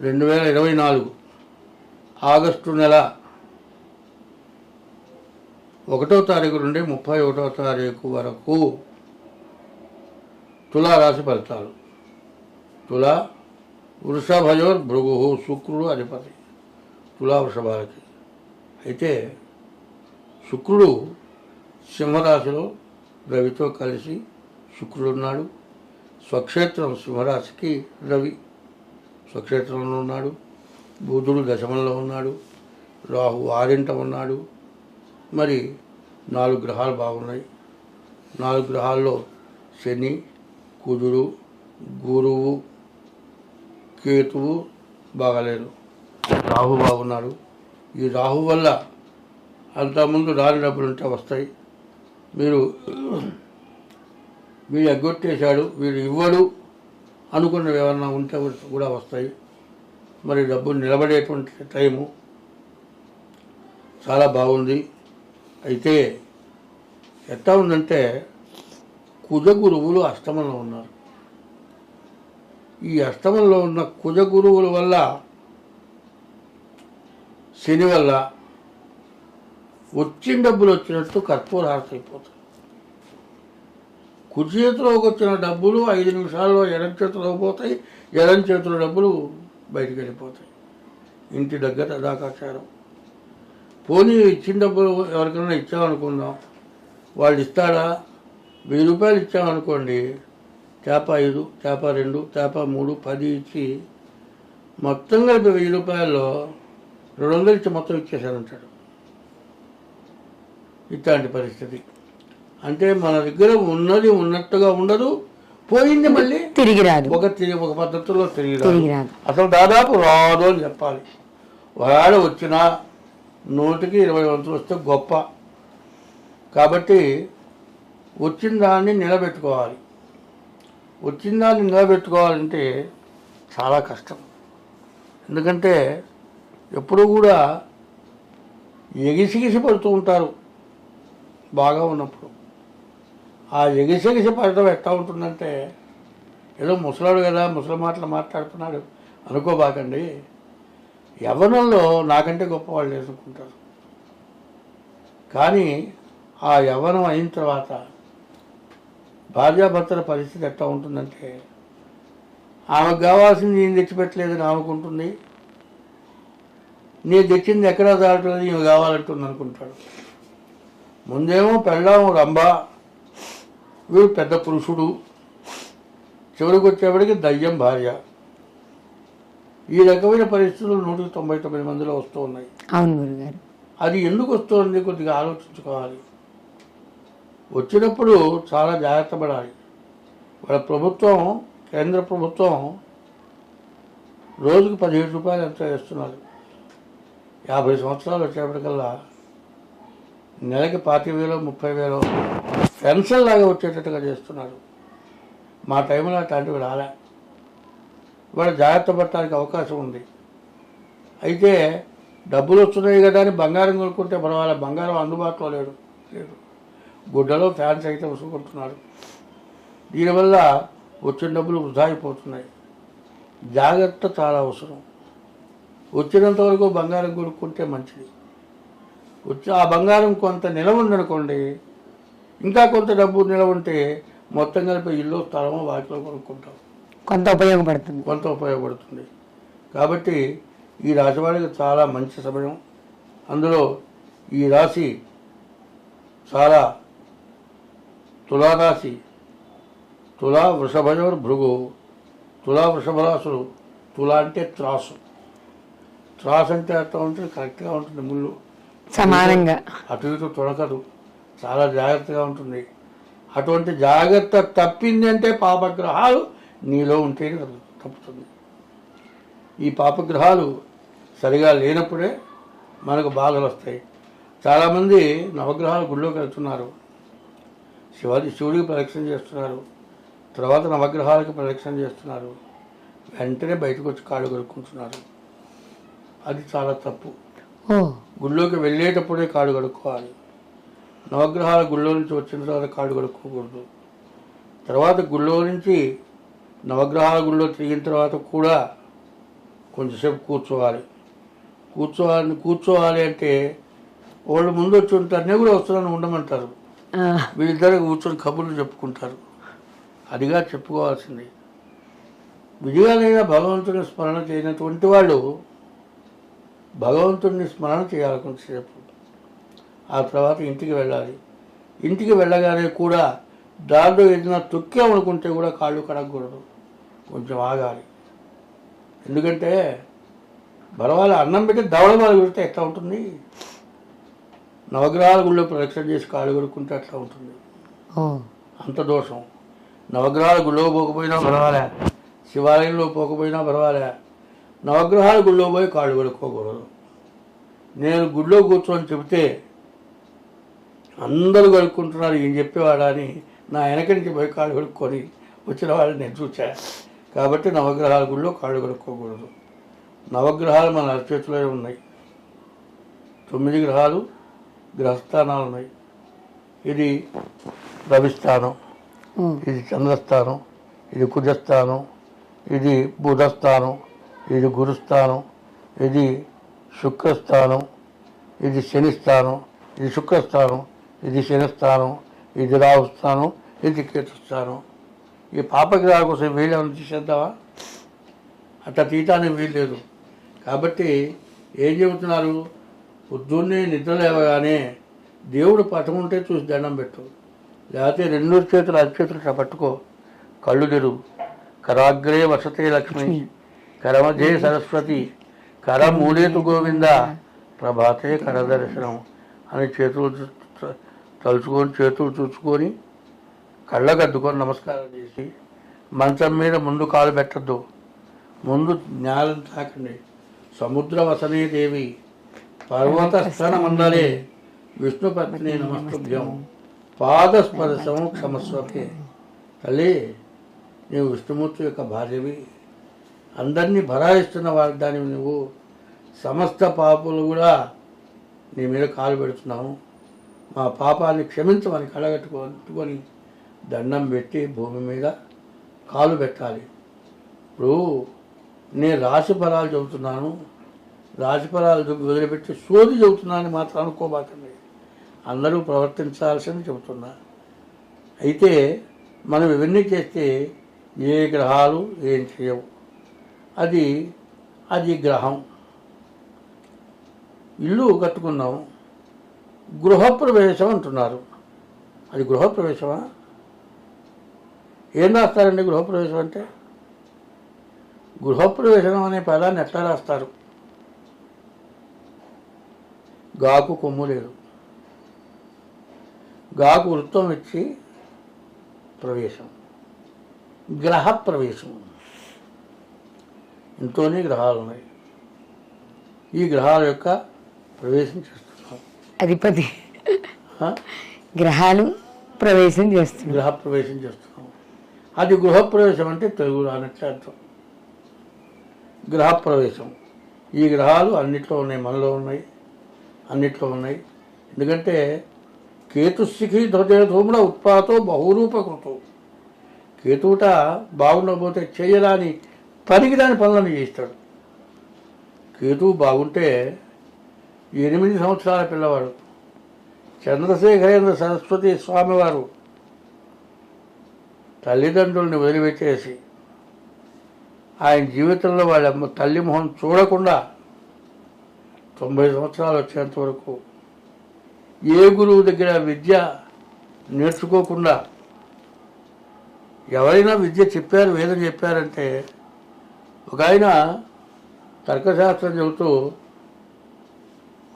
రెండు వేల ఇరవై నాలుగు ఆగస్టు నెల ఒకటో తారీఖు నుండి ముప్పై ఒకటో తారీఖు వరకు తులారాశి ఫలితాలు. తులా వృషభయోర్ భృగు శుక్రుడు అధిపతి. తులా వృషభాలకి. అయితే శుక్రుడు సింహరాశిలో రవితో కలిసి శుక్రుడు ఉన్నాడు. స్వక్షేత్రం సింహరాశికి రవి. స్వక్షేత్రంలో ఉన్నాడు. బుధుడు దశమంలో ఉన్నాడు. రాహు ఆరింట ఉన్నాడు. మరి నాలుగు గ్రహాలు బాగున్నాయి. నాలుగు గ్రహాల్లో శని కుజుడు గురువు కేతువు బాగలేరు రాహు బాగున్నాడు. ఈ రాహు వల్ల అంతకుముందు రాని డబ్బులు ఉంటే వస్తాయి. మీరు వీడు ఎగ్గొట్టేశాడు వీడు ఇవ్వడు. అనుకున్నవి ఏమన్నా ఉంటే కూడా వస్తాయి. మరి డబ్బు నిలబడేటువంటి టైము చాలా బాగుంది. అయితే ఎట్లా ఉందంటే కుజ గురువులు అష్టమంలో ఉన్నారు. ఈ అష్టమంలో ఉన్న కుజ గురువుల వల్ల శని వల్ల వచ్చిన డబ్బులు వచ్చినట్టు కర్పూరహారత అయిపోతుంది. కుడి చేతిలోకి వచ్చిన డబ్బులు ఐదు నిమిషాల్లో ఎడం చేతిలోకి పోతాయి ఎడం చేతుల డబ్బులు బయటికి వెళ్ళిపోతాయి ఇంటి దగ్గర దాకాచారం పోనీ ఇచ్చిన డబ్బులు ఎవరికైనా ఇచ్చామనుకుందాం. వాళ్ళు ఇస్తాడా వెయ్యి రూపాయలు ఇచ్చామనుకోండి. చేప ఐదు చేప రెండు చేప మూడు పది ఇచ్చి మొత్తం కలిపి వెయ్యి రూపాయల్లో రెండు వందలు ఇచ్చి మొత్తం ఇచ్చేసారంటాడు ఇట్లాంటి పరిస్థితి. అంటే మన దగ్గర ఉన్నది ఉన్నట్టుగా ఉండదు. పోయింది మళ్ళీ తిరిగి రాదు ఒక తిరిగి ఒక పద్ధతిలో. తిరిగి రాదు అసలు దాదాపు రాదు అని చెప్పాలి. ఒకవేళ వచ్చినా నూటికి ఇరవై వంతులు వస్తే గొప్ప. కాబట్టి వచ్చిన దాన్ని నిలబెట్టుకోవాలి. వచ్చిన దాన్ని నిలబెట్టుకోవాలంటే చాలా కష్టం. ఎందుకంటే ఎప్పుడూ కూడా ఎగిసిగిసి పడుతూ ఉంటారు. బాగా ఉన్నప్పుడు. ఆ ఎగిసెగిసి పడటం ఎట్లా ఉంటుందంటే ఏదో ముసలాడు కదా ముసలి మాటలు మాట్లాడుతున్నాడు. అనుకోబాకండి. యవ్వనంలో నాకంటే గొప్పవాళ్ళు వేసుకుంటారు కానీ ఆ యవ్వనం అయిన తర్వాత భార్యాభర్తల పరిస్థితి ఎట్లా ఉంటుందంటే ఆమెకు కావాల్సింది నేను తెచ్చిపెట్టలేదని ఆమెకుంటుంది నేను తెచ్చింది ఎక్కడా దాటలేదు ఈమె కావాలంటుంది అనుకుంటాడు. ముందేమో పెళ్ళాము రంభా వీడు పెద్ద పురుషుడు. చివరికి వచ్చేప్పటికి దయ్యం భార్య. ఈ రకమైన పరిస్థితులు నూటికి తొంభై తొమ్మిది మందిలో వస్తూ ఉన్నాయి. అవును గురుగారు. అది ఎందుకు వస్తుంది కొద్దిగా ఆలోచించుకోవాలి. వచ్చినప్పుడు చాలా జాగ్రత్త పడాలి. వాళ్ళ ప్రభుత్వం కేంద్ర ప్రభుత్వం రోజుకు పదిహేడు రూపాయలు ఎంత వేస్తున్నారు. యాభై సంవత్సరాలు వచ్చేప్పటికల్లా నెలకి పాతి వేలు ముప్పై వేలు పెన్షన్ లాగా వచ్చేటట్టుగా చేస్తున్నారు. మా టైంలో అట్లాంటివి రాలే. ఇవాళ జాగ్రత్త పడటానికి అవకాశం ఉంది. అయితే డబ్బులు వస్తున్నాయి కదా అని బంగారం కొనుక్కుంటే పర్వాలేదు బంగారం అందుబాటులో లేడు లేదు. గుడ్డలో ఫ్యాన్స్ అయితే వసుకుంటున్నారు దీనివల్ల వచ్చిన డబ్బులు వృధా అయిపోతున్నాయి. జాగ్రత్త చాలా అవసరం. వచ్చినంత వరకు బంగారం కొనుక్కుంటే మంచిది. వచ్చి ఆ బంగారం కొంత నిలవ ఉందనుకోండి ఇంకా కొంత డబ్బు నిలవ ఉంటే మొత్తం కలిపి ఇల్లు స్థలమో వాటిలో కొనుక్కుంటాం. కొంత ఉపయోగపడుతుంది. కొంత ఉపయోగపడుతుంది. కాబట్టి ఈ రాశి వారికి చాలా మంచి సమయం. అందులో ఈ రాశి చాలా తులారాశి తులా వృషభయోర్ భృగు తులా వృషభరాశులు తులా అంటే త్రాసు. త్రాసు అంటే అట్లా ఉంటుంది కరెక్ట్గా ఉంటుంది ముళ్ళు. సమానంగా. అటు ఇటు తొడకదు చాలా జాగ్రత్తగా ఉంటుంది. అటువంటి జాగ్రత్త తప్పింది అంటే పాపగ్రహాలు నీలో ఉంటేనే తప్పు- తప్పుతుంది. ఈ పాపగ్రహాలు సరిగా లేనప్పుడే మనకు బాధలు వస్తాయి. చాలామంది నవగ్రహాలు గుళ్ళోకి వెళ్తున్నారు. శివాజీ శివుడికి ప్రదక్షిణ చేస్తున్నారు. తర్వాత నవగ్రహాలకు ప్రదక్షిణ చేస్తున్నారు. వెంటనే బయటకు వచ్చి కాళ్ళు కొనుక్కుంటున్నారు అది చాలా తప్పు. గుళ్ళోకి వెళ్ళేటప్పుడే కాడు కడుక్కోవాలి. నవగ్రహాల గుళ్ళో నుంచి వచ్చిన తర్వాత కాడు కడుక్కోకూడదు. తర్వాత గుళ్ళో నుంచి నవగ్రహాల గుళ్ళో తిరిగిన తర్వాత కూడా కొంచెంసేపు కూర్చోవాలి. కూర్చోవాలి కూర్చోవాలి అంటే వాళ్ళు ముందు వచ్చి ఉంటారు నేను కూడా వస్తున్నాను ఉండమంటారు. వీళ్ళిద్దరు కూర్చొని కబుర్లు చెప్పుకుంటారు. అదిగా చెప్పుకోవాల్సింది. విజయాలైన భగవంతుని స్మరణ చేయనటువంటి వాళ్ళు భగవంతుడిని స్మరణ చేయాలి కొంతసేపు. ఆ తర్వాత ఇంటికి వెళ్ళాలి. ఇంటికి వెళ్ళగానే కూడా దారిలో ఏదైనా తొక్కామనుకుంటే కూడా కాళ్ళు కడగకూడదు. కొంచెం ఆగాలి. ఎందుకంటే బలవాళ్ళ అన్నం పెట్టి దవడమాలు పెడితే ఎట్లా ఉంటుంది? నవగ్రహాల గుళ్ళో ప్రదక్షిణ చేసి కాళ్ళు కొడుకుంటే అట్లా ఉంటుంది. అంత దోషం. నవగ్రహాల గుళ్ళో పోకపోయినా పర్వాలే. శివాలయంలో పోకపోయినా పర్వాలే. నవగ్రహాల గుళ్ళో పోయి కాళ్ళు కడుక్కోకూడదు. నేను గుళ్ళో కూర్చొని చెబితే అందరూ కడుక్కుంటున్నారు ఏం చెప్పేవాడా అని నా వెనక నుంచి పోయి కాళ్ళు కడుక్కొని వచ్చిన వాళ్ళని నేను చూసా కాబట్టి నవగ్రహాల గుళ్ళో కాళ్ళు కడుక్కోకూడదు. నవగ్రహాలు మన అరచేతిలో ఉన్నాయి. తొమ్మిది గ్రహాలు గ్రహస్థానాలు ఉన్నాయి. ఇది రవిస్థానం ఇది చంద్రస్థానం ఇది కుజస్థానం ఇది బుధస్థానం ఇది గురుస్థానం ఇది శుక్రస్థానం ఇది శనిస్థానం ఇది శుక్రస్థానం ఇది శనిస్థానం ఇది రాహుస్థానం ఇది కేతుస్థానం ఈ పాపకి కోసం వీళ్ళేమైనా తీసేద్దామా? అట్లా తీయటానికి వీల్లేదు. కాబట్టి ఏం చెబుతున్నారు? పొద్దున్నే నిద్ర లేవగానే దేవుడు పటం ఉంటే చూసి దండం పెట్టు. లేకపోతే రెండు చేతులు అరిచేతులు పట్టుకో. కళ్ళు తెరు కరాగ్రే వసతే లక్ష్మి. కరమజే సరస్వతి. కర మూలేతు గోవింద. ప్రభాతే కరదర్శనం అని చేతులు తలుచుకొని చేతులు చూసుకొని కళ్ళగద్దుకొని నమస్కారం చేసి మంచం మీద ముందు కాలు పెట్టద్దు. ముందు జ్ఞానం తాకండి. సముద్ర వసనే దేవి. పర్వత స్థన మండలే విష్ణుపత్ని నమస్తుభ్యం. పాదస్పర్శం క్షమస్వకే తల్లి నీవు విష్ణుమూర్తి యొక్క భార్యవి. అందరినీ భరాయిస్తున్న వాగ్దాని నువ్వు. సమస్త పాపులు కూడా నీ మీద కాలు పెడుతున్నాము మా పాపాన్ని క్షమించమని కడగట్టుకొని దండం పెట్టి భూమి మీద కాలు పెట్టాలి. ఇప్పుడు నేను రాశిఫలాలు చదువుతున్నాను. చెబుతున్నాను వదిలిపెట్టి సోది చెబుతున్నానని మాత్రం అనుకోబాకండి. అందరూ ప్రవర్తించాల్సింది చెబుతున్నా. అయితే మనం ఇవన్నీ చేస్తే ఏ గ్రహాలు ఏం చేయవు. అది అది గ్రహం. ఇల్లు కట్టుకున్నాం. గృహప్రవేశం అంటున్నారు. అది గృహప్రవేశమా? ఏం రాస్తారండి గృహప్రవేశం అంటే? గృహప్రవేశం అనే పదాన్ని ఎట్లా రాస్తారు? గాకు కొమ్ము లేదు. గాకు వృత్తం ఇచ్చి ప్రవేశం. గ్రహ ప్రవేశం ఇంతోనే గ్రహాలు ఉన్నాయి. ఈ గ్రహాల యొక్క ప్రవేశం చేస్తారు. అధిపతి? గ్రహాలు ప్రవేశం చేస్తుంది గృహ ప్రవేశం చేస్తున్నాం. అది గృహప్రవేశం అంటే తెలుగు రానట్లే అర్థం. గృహప్రవేశం ఈ గ్రహాలు అన్నిట్లో ఉన్నాయి మనలో ఉన్నాయి అన్నిట్లో ఉన్నాయి. ఎందుకంటే కేతుశిఖి ధ్వజ ధూమ్ర ఉత్పాతో బహురూపకృతం. కేతువుట బాగుండకపోతే చేయరాని పనికి దాని పనులను చేస్తాడు కేతువు బాగుంటే ఎనిమిది సంవత్సరాల పిల్లవాడు. చంద్రశేఖరేంద్ర సరస్వతి స్వామివారు తల్లిదండ్రుల్ని వదిలిపెట్టేసి ఆయన జీవితంలో వాళ్ళ తల్లి మొహం చూడకుండా తొంభై సంవత్సరాలు వచ్చేంత వరకు ఏ గురువు దగ్గర విద్య నేర్చుకోకుండా ఎవరైనా విద్య చెప్పారు వేదం చెప్పారంటే ఒక ఆయన తర్కశాస్త్రం చెబుతూ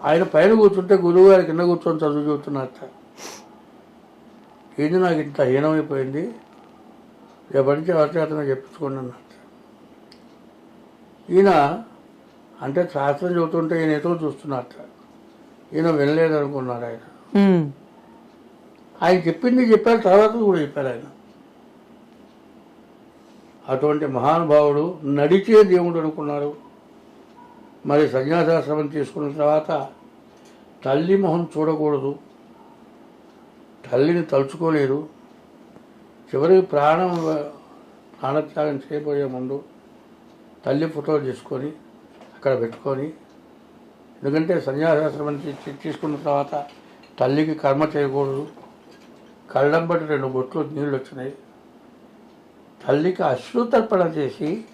ఆయన పైన కూర్చుంటే గురువు గారి కింద కూర్చొని చదువు చెబుతున్నట్ట ఇది నాకు ఇంత హీనమైపోయింది? రేపటి నుంచి ఎవరి చేతనే చెప్పించుకోండి అన్నట్టు ఈయన అంటే శాస్త్రం చెబుతుంటే ఈయన ఎటువ చూస్తున్నట్ట ఈయన వినలేదు అనుకున్నాడు ఆయన. ఆయన చెప్పింది చెప్పారు తర్వాత కూడా చెప్పారు ఆయన. అటువంటి మహానుభావుడు నడిచే దేవుడు అనుకున్నారు. మరి సన్యాసాశ్రమం తీసుకున్న తర్వాత తల్లి మొహం చూడకూడదు. తల్లిని తలుచుకోలేరు చివరికి ప్రాణం ప్రాణత్యాగం చేయబోయే ముందు తల్లి ఫోటో తీసుకొని అక్కడ పెట్టుకొని ఎందుకంటే సన్యాసాశ్రమం తీసుకున్న తర్వాత తల్లికి కర్మ చేయకూడదు. కళ్ళం బట్టి రెండు బొట్లు నీళ్ళు వచ్చినాయి. తల్లికి అశ్రుతర్పణ చేసి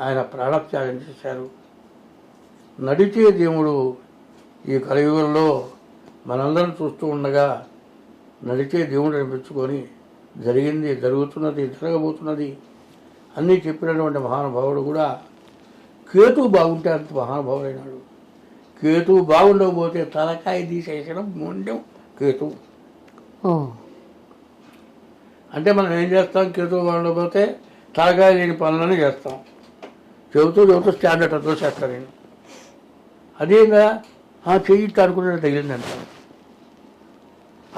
ఆయన ప్రాణత్యాగం చేశారు. నడిచే దేవుడు ఈ కలియుగంలో మనందరం చూస్తూ ఉండగా నడిచే దేవుడు అనిపించుకొని జరిగింది జరుగుతున్నది జరగబోతున్నది అన్నీ చెప్పినటువంటి మహానుభావుడు కూడా కేతు బాగుంటే అంత మహానుభావుడైనాడు. కేతు బాగుండకపోతే తలకాయ తీసేసిన మొండెం కేతు. అంటే మనం ఏం చేస్తాం? కేతు బాగుండకపోతే తలకాయ లేని పనులని చేస్తాం. చెబుతూ చెబుతూ స్టాండర్డ్ తోసేస్తాను నేను అదేగా ఆ చెయ్యి ఇట్లా అనుకున్నట్టు తగిలిందంట.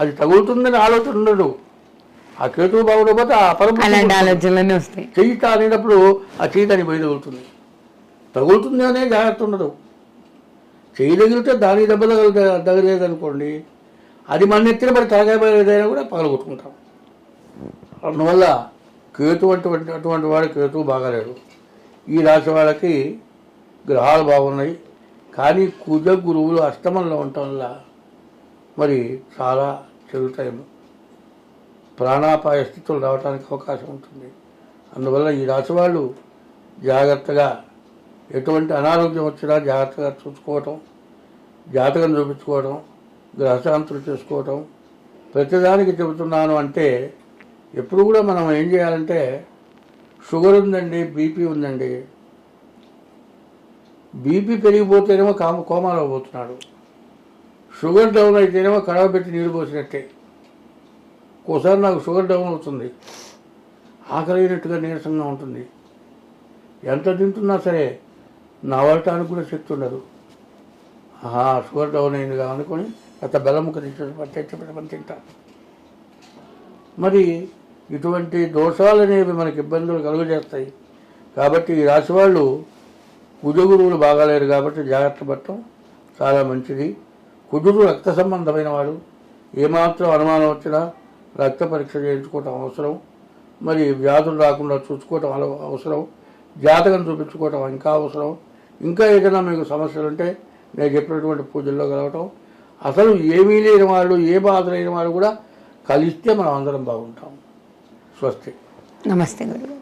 అది తగులుతుందని ఆలోచన ఉండదు. ఆ కేతు బాగుండకపోతే ఆ పరమ ఆలోచనలన్నీ వస్తాయి. చెయ్యి ఇట్లా అనేటప్పుడు ఆ చెయ్యి దాని పోయి తగులుతుంది. తగులుతుంది అనే జాగ్రత్త ఉండదు. చెయ్యి తగిలితే దాని దెబ్బ తగల తగలేదు అనుకోండి అది మన ఎత్తిన మరి తలకాయ ఏదైనా కూడా పగలగొట్టుకుంటాం. అందువల్ల కేతు అటువంటి అటువంటి వాడు కేతు బాగాలేడు. ఈ రాశి వాళ్ళకి గ్రహాలు బాగున్నాయి. కానీ కుజ గురువులు అష్టమంలో ఉండటం వల్ల మరి చాలా చెడుతాయి. ప్రాణాపాయ స్థితులు రావడానికి అవకాశం ఉంటుంది. అందువల్ల ఈ రాశి వాళ్ళు జాగ్రత్తగా ఎటువంటి అనారోగ్యం వచ్చినా జాగ్రత్తగా చూసుకోవటం జాతకం చూపించుకోవడం గ్రహశాంతులు చేసుకోవటం. ప్రతిదానికి చెబుతున్నాను అంటే ఎప్పుడు కూడా మనం ఏం చేయాలంటే షుగర్ ఉందండి బీపీ ఉందండి. బీపీ పెరిగిపోతేనేమో కామ కోమాలో పోతున్నాడు. షుగర్ డౌన్ అయితేనేమో కడవ పెట్టి నీళ్ళు పోసినట్టే. ఒకసారి నాకు షుగర్ డౌన్ అవుతుంది. ఆకలినట్టుగా నీరసంగా ఉంటుంది. ఎంత తింటున్నా సరే నవలటానికి కూడా శక్తి ఉండదు. ఆహా షుగర్ డౌన్ అయిందిగా అనుకొని అంత బెల్లం ముక్క తెచ్చి తింటా. మరి ఇటువంటి దోషాలు అనేవి మనకి ఇబ్బందులు కలుగజేస్తాయి. కాబట్టి ఈ రాశి వాళ్ళు కుజగురువులు బాగాలేరు కాబట్టి జాగ్రత్త పడటం చాలా మంచిది. కుజుడు రక్త సంబంధమైన వాడు. ఏమాత్రం అనుమానం వచ్చినా రక్త పరీక్ష చేయించుకోవటం అవసరం. మరి వ్యాధులు రాకుండా చూసుకోవటం అవసరం. జాతకం చూపించుకోవటం ఇంకా అవసరం. ఇంకా ఏదైనా మీకు సమస్యలు ఉంటే నేను చెప్పినటువంటి పూజల్లో కలవటం. అసలు ఏమీ లేని వాళ్ళు ఏ బాధ లేని వాళ్ళు కూడా కలిస్తే మనం అందరం బాగుంటాం. స్వస్తి. నమస్తే గురువు.